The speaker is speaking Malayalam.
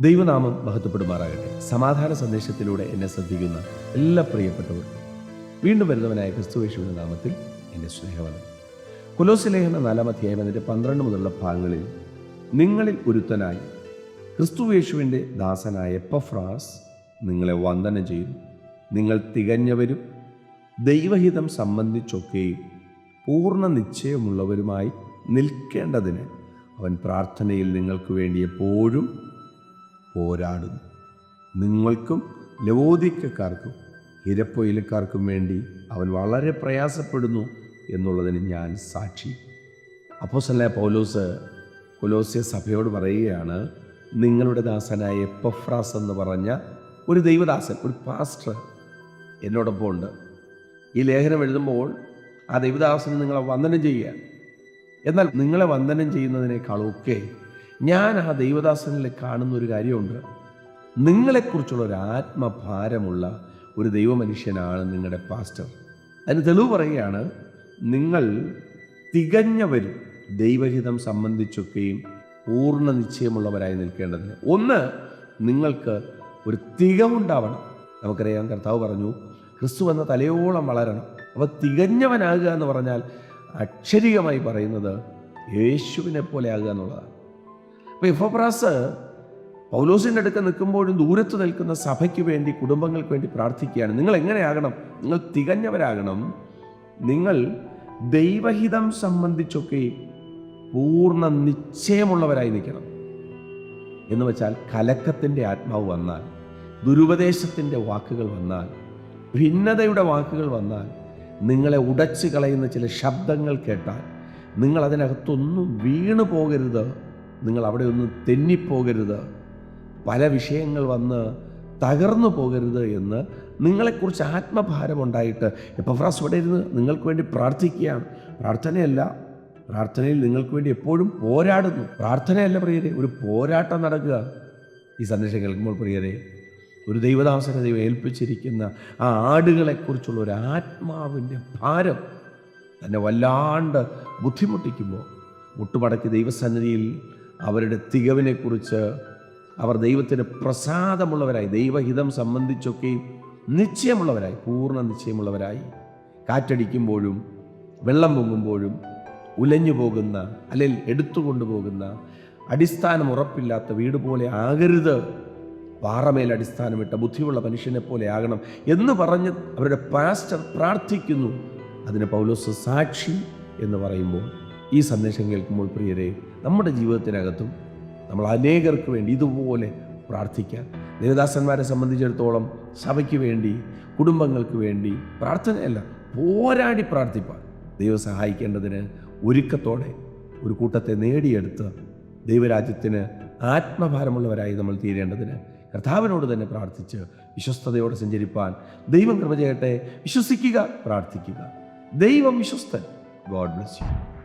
ദൈവനാമം മഹത്വപ്പെടുമാറാകട്ടെ. സമാധാന സന്ദേശത്തിലൂടെ എന്നെ ശ്രദ്ധിക്കുന്ന എല്ലാ പ്രിയപ്പെട്ടവർക്കും വീണ്ടും വരുന്നവനായ ക്രിസ്തുവേശുവിന്റെ നാമത്തിൽ എന്റെ സ്നേഹവനം കുലോസിലേഖന നാലാം അധ്യായം അതിന്റെ പന്ത്രണ്ട് മുതലുള്ള ഭാഗങ്ങളിൽ നിങ്ങളിൽ ഒരുത്തനായി ക്രിസ്തുവേശുവിന്റെ ദാസനായ എപ്പഫ്രാസ് നിങ്ങളെ വന്ദനം ചെയ്യും. നിങ്ങൾ തികഞ്ഞവരും ദൈവഹിതം സംബന്ധിച്ചൊക്കെയും പൂർണ നിശ്ചയമുള്ളവരുമായി നിൽക്കേണ്ടതിന് അവൻ പ്രാർത്ഥനയിൽ നിങ്ങൾക്ക് വേണ്ടി എപ്പോഴും പോരാടുന്നു. നിങ്ങൾക്കും ലവോദിക്കക്കാർക്കും ഇരപ്പൊയിലക്കാർക്കും വേണ്ടി അവൻ വളരെ പ്രയാസപ്പെടുന്നു എന്നുള്ളതിന് ഞാൻ സാക്ഷി. അപ്പോസല്ല പൗലോസ് കൊലോസ്യ സഭയോട് പറയുകയാണ് നിങ്ങളുടെ ദാസനായ എപ്പഫ്രാസ് എന്ന് പറഞ്ഞ ഒരു ദൈവദാസൻ ഒരു പാസ്റ്റർ എന്നോടൊപ്പം ഉണ്ട്. ഈ ലേഖനം എഴുതുമ്പോൾ ആ ദൈവദാസന് നിങ്ങളെ വന്ദനം ചെയ്യുക. എന്നാൽ നിങ്ങളെ വന്ദനം ചെയ്യുന്നതിനേക്കാളൊക്കെ ഞാൻ ആ ദൈവദാസനിൽ കാണുന്ന ഒരു കാര്യമുണ്ട്. നിങ്ങളെക്കുറിച്ചുള്ള ഒരു ആത്മഭാരമുള്ള ഒരു ദൈവമനുഷ്യനാണ് നിങ്ങളുടെ പാസ്റ്റർ അതിന് തെളിവ് പറയുകയാണ് നിങ്ങൾ തികഞ്ഞവരും ദൈവഹിതം സംബന്ധിച്ചൊക്കെയും പൂർണ നിശ്ചയമുള്ളവരായി നിൽക്കേണ്ടതിന്. ഒന്ന് നിങ്ങൾക്ക് ഒരു തികവുണ്ടാവണം. നമുക്കറിയാം കർത്താവ് പറഞ്ഞു ക്രിസ്തു എന്ന തലയോളം വളരണം. അപ്പോൾ തികഞ്ഞവനാകുക എന്ന് പറഞ്ഞാൽ അക്ഷരികമായി പറയുന്നത് യേശുവിനെ പോലെ ആകുക എന്നുള്ളതാണ്. അപ്പോൾ ഇഫോപ്രാസ് പൗലോസിന്റെ അടുക്ക നിൽക്കുമ്പോഴും ദൂരത്ത് നിൽക്കുന്ന സഭയ്ക്ക് വേണ്ടി കുടുംബങ്ങൾക്ക് വേണ്ടി പ്രാർത്ഥിക്കുകയാണ്. നിങ്ങൾ എങ്ങനെയാകണം? നിങ്ങൾ തികഞ്ഞവരാകണം. നിങ്ങൾ ദൈവഹിതം സംബന്ധിച്ചൊക്കെ പൂർണ നിശ്ചയമുള്ളവരായി നിൽക്കണം. എന്ന് വെച്ചാൽ കലക്കത്തിന്റെ ആത്മാവ് വന്നാൽ ദുരുപദേശത്തിന്റെ വാക്കുകൾ വന്നാൽ ഭിന്നതയുടെ വാക്കുകൾ വന്നാൽ നിങ്ങളെ ഉടച്ചു കളയുന്ന ചില ശബ്ദങ്ങൾ കേട്ടാൽ നിങ്ങൾ അതിനകത്തൊന്നും വീണു പോകരുത് നിങ്ങൾ അവിടെ ഒന്ന് തെന്നിപ്പോകരുത്. പല വിഷയങ്ങൾ വന്ന് തകർന്നു പോകരുത് എന്ന് നിങ്ങളെക്കുറിച്ച് ആത്മഭാരമുണ്ടായിട്ട് എപ്പഫ്രാസ് ഇവിടെ ഇരുന്ന് നിങ്ങൾക്ക് വേണ്ടി പ്രാർത്ഥിക്കുകയാണ്. പ്രാർത്ഥനയല്ല പ്രാർത്ഥനയിൽ നിങ്ങൾക്ക് വേണ്ടി എപ്പോഴും പോരാടുന്നു. പ്രാർത്ഥനയല്ല പ്രിയരെ ഒരു പോരാട്ടം നടക്കുക. ഈ സന്ദേശം കേൾക്കുമ്പോൾ പ്രിയരെ ഒരു ദൈവദാസന ദൈവം ഏൽപ്പിച്ചിരിക്കുന്ന ആ ആടുകളെക്കുറിച്ചുള്ള ഒരു ആത്മാവിന്റെ ഭാരം തന്നെ വല്ലാണ്ട് ബുദ്ധിമുട്ടിക്കുമ്പോൾ മുട്ടുപടക്കി ദൈവസന്നിധിയിൽ അവരുടെ തികവിനെക്കുറിച്ച് അവർ ദൈവത്തിന് പ്രസാദമുള്ളവരായി ദൈവഹിതം സംബന്ധിച്ചൊക്കെ നിശ്ചയമുള്ളവരായി പൂർണ നിശ്ചയമുള്ളവരായി. കാറ്റടിക്കുമ്പോഴും വെള്ളം പൊങ്ങുമ്പോഴും ഉലഞ്ഞു പോകുന്ന അല്ലെങ്കിൽ എടുത്തുകൊണ്ടുപോകുന്ന അടിസ്ഥാനം ഉറപ്പില്ലാത്ത വീട് പോലെ ആകരുത്. പാറമേൽ അടിസ്ഥാനമിട്ട ബുദ്ധിയുള്ള മനുഷ്യനെ പോലെ ആകണം എന്ന് പറഞ്ഞ് അവരുടെ പാസ്റ്റർ പ്രാർത്ഥിക്കുന്നു. അതിന് പൗലോസ് സാക്ഷി എന്ന് പറയുമ്പോൾ ഈ സന്ദേശം കേൾക്കുമ്പോൾ പ്രിയരെ നമ്മുടെ ജീവിതത്തിനകത്തും നമ്മൾ അനേകർക്ക് വേണ്ടി ഇതുപോലെ പ്രാർത്ഥിക്കാം. ദേവദാസന്മാരെ സംബന്ധിച്ചിടത്തോളം സഭയ്ക്ക് വേണ്ടി കുടുംബങ്ങൾക്ക് വേണ്ടി പ്രാർത്ഥനയല്ല പോരാടി പ്രാർത്ഥിപ്പാൻ. ദൈവം സഹായിക്കേണ്ടതിന് ഒരുക്കത്തോടെ ഒരു കൂട്ടത്തെ നേടിയെടുത്ത് ദൈവരാജ്യത്തിന് ആത്മഭാരമുള്ളവരായി നമ്മൾ തീരേണ്ടതിന് കർത്താവിനോട് തന്നെ പ്രാർത്ഥിച്ച് വിശ്വസ്തയോടെ സഞ്ചരിപ്പാൻ ദൈവം കൃപ ചെയ്യട്ടെ. വിശ്വസിക്കുക പ്രാർത്ഥിക്കുക. ദൈവം വിശ്വസ്തൻ. God bless you.